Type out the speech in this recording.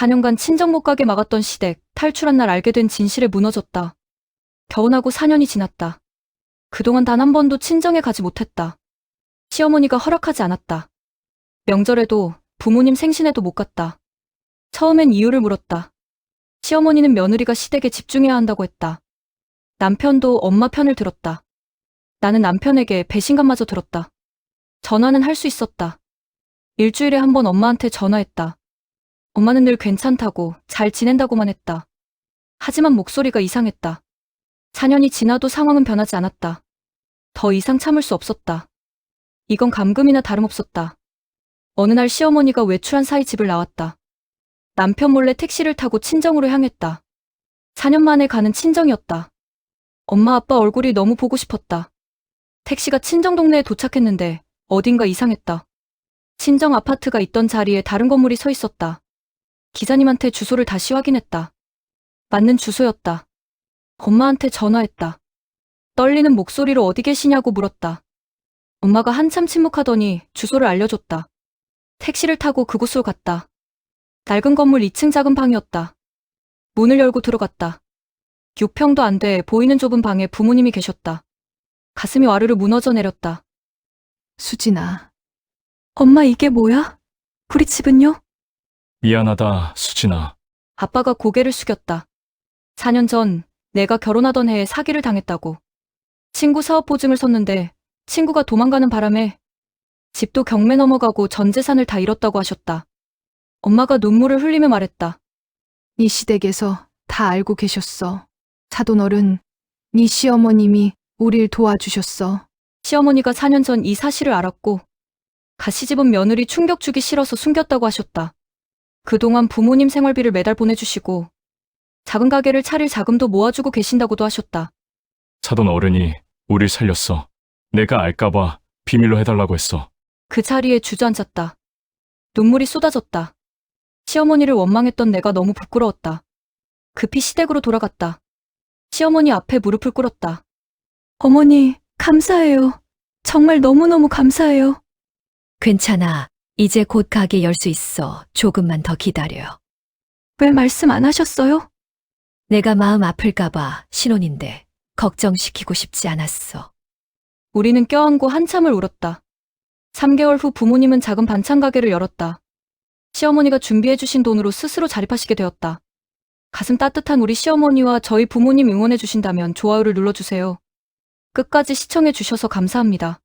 4년간 친정 못 가게 막았던 시댁, 탈출한 날 알게 된 진실에 무너졌다. 결혼하고 4년이 지났다. 그동안 단 한 번도 친정에 가지 못했다. 시어머니가 허락하지 않았다. 명절에도 부모님 생신에도 못 갔다. 처음엔 이유를 물었다. 시어머니는 며느리가 시댁에 집중해야 한다고 했다. 남편도 엄마 편을 들었다. 나는 남편에게 배신감마저 들었다. 전화는 할 수 있었다. 일주일에 한 번 엄마한테 전화했다. 엄마는 늘 괜찮다고 잘 지낸다고만 했다. 하지만 목소리가 이상했다. 4년이 지나도 상황은 변하지 않았다. 더 이상 참을 수 없었다. 이건 감금이나 다름없었다. 어느 날 시어머니가 외출한 사이 집을 나왔다. 남편 몰래 택시를 타고 친정으로 향했다. 4년 만에 가는 친정이었다. 엄마 아빠 얼굴이 너무 보고 싶었다. 택시가 친정 동네에 도착했는데 어딘가 이상했다. 친정 아파트가 있던 자리에 다른 건물이 서 있었다. 기사님한테 주소를 다시 확인했다. 맞는 주소였다. 엄마한테 전화했다. 떨리는 목소리로 어디 계시냐고 물었다. 엄마가 한참 침묵하더니 주소를 알려줬다. 택시를 타고 그곳으로 갔다. 낡은 건물 2층 작은 방이었다. 문을 열고 들어갔다. 6평도 안 돼 보이는 좁은 방에 부모님이 계셨다. 가슴이 와르르 무너져 내렸다. 수진아, 엄마 이게 뭐야? 우리 집은요? 미안하다, 수진아. 아빠가 고개를 숙였다. 4년 전 내가 결혼하던 해에 사기를 당했다고. 친구 사업 보증을 섰는데 친구가 도망가는 바람에 집도 경매 넘어가고 전 재산을 다 잃었다고 하셨다. 엄마가 눈물을 흘리며 말했다. 네 시댁에서 다 알고 계셨어. 사돈 어른, 네 시어머님이 우릴 도와주셨어. 시어머니가 4년 전 이 사실을 알았고 가시집은 며느리 충격 주기 싫어서 숨겼다고 하셨다. 그동안 부모님 생활비를 매달 보내주시고 작은 가게를 차릴 자금도 모아주고 계신다고도 하셨다. 사돈 어른이 우릴 살렸어. 내가 알까봐 비밀로 해달라고 했어. 그 자리에 주저앉았다. 눈물이 쏟아졌다. 시어머니를 원망했던 내가 너무 부끄러웠다. 급히 시댁으로 돌아갔다. 시어머니 앞에 무릎을 꿇었다. 어머니, 감사해요. 정말 너무너무 감사해요. 괜찮아. 이제 곧 가게 열 수 있어. 조금만 더 기다려. 왜 말씀 안 하셨어요? 내가 마음 아플까봐 신혼인데 걱정시키고 싶지 않았어. 우리는 껴안고 한참을 울었다. 3개월 후 부모님은 작은 반찬 가게를 열었다. 시어머니가 준비해주신 돈으로 스스로 자립하시게 되었다. 가슴 따뜻한 우리 시어머니와 저희 부모님 응원해주신다면 좋아요를 눌러주세요. 끝까지 시청해주셔서 감사합니다.